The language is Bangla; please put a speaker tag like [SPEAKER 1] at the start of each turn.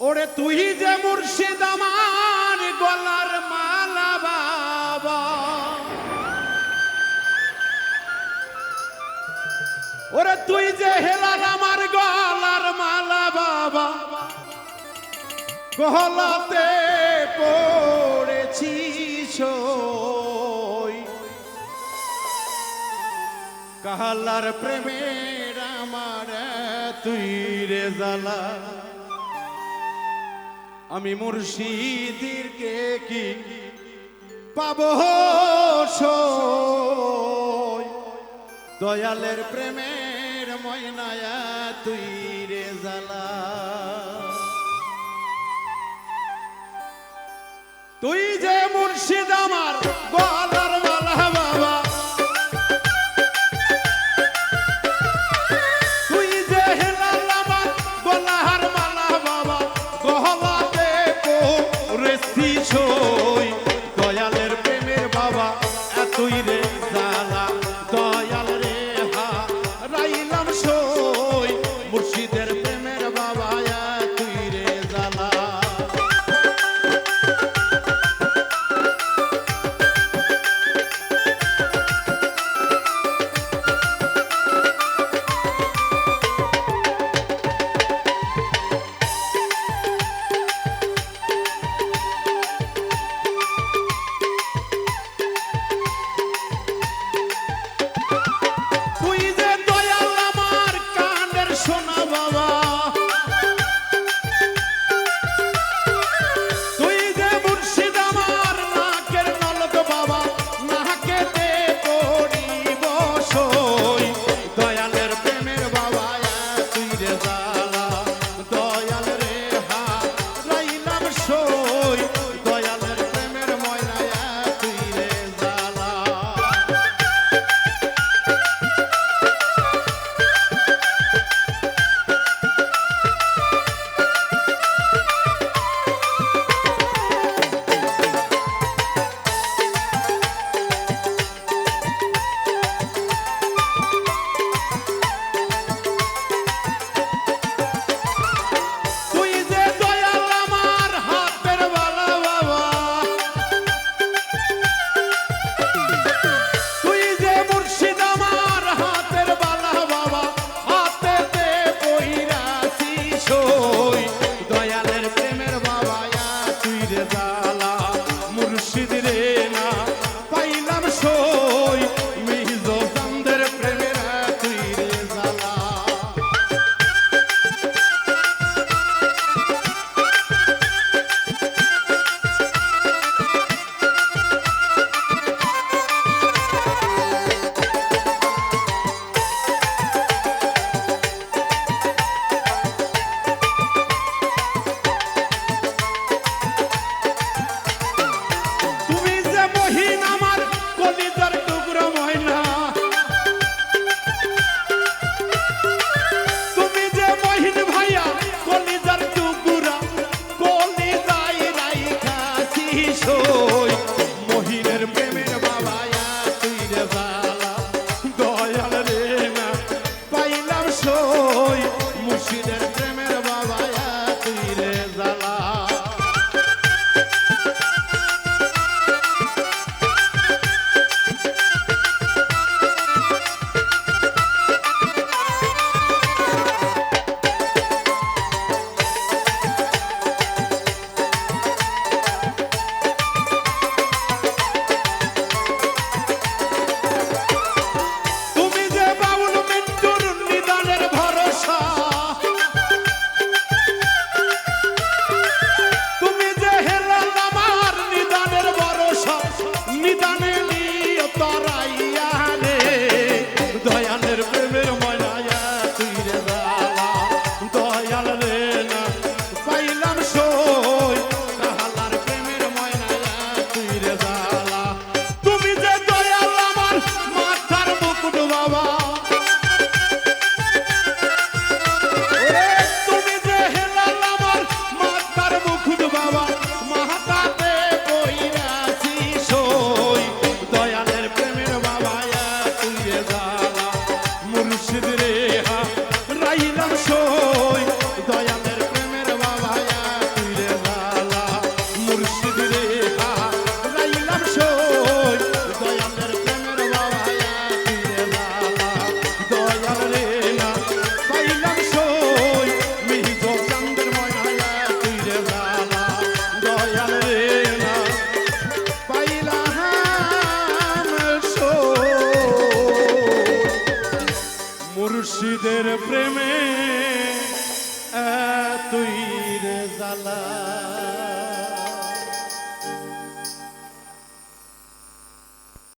[SPEAKER 1] ওরে তুই যে মুর্শিদ আমার গলার মালা বাবা। ওরে তুই যে হেলার আমার গলার মালা বাবা। গলাতে পড়েছি কাহালার প্রেমের আমার তুই রে জালা আমি মুর্শিদির কে কি পাব দয়ালের প্রেমের ময়নায়া তুই রে জ্বালা তুই যে মুর্শিদ আমার প্রেমে তুই রে জ্বালা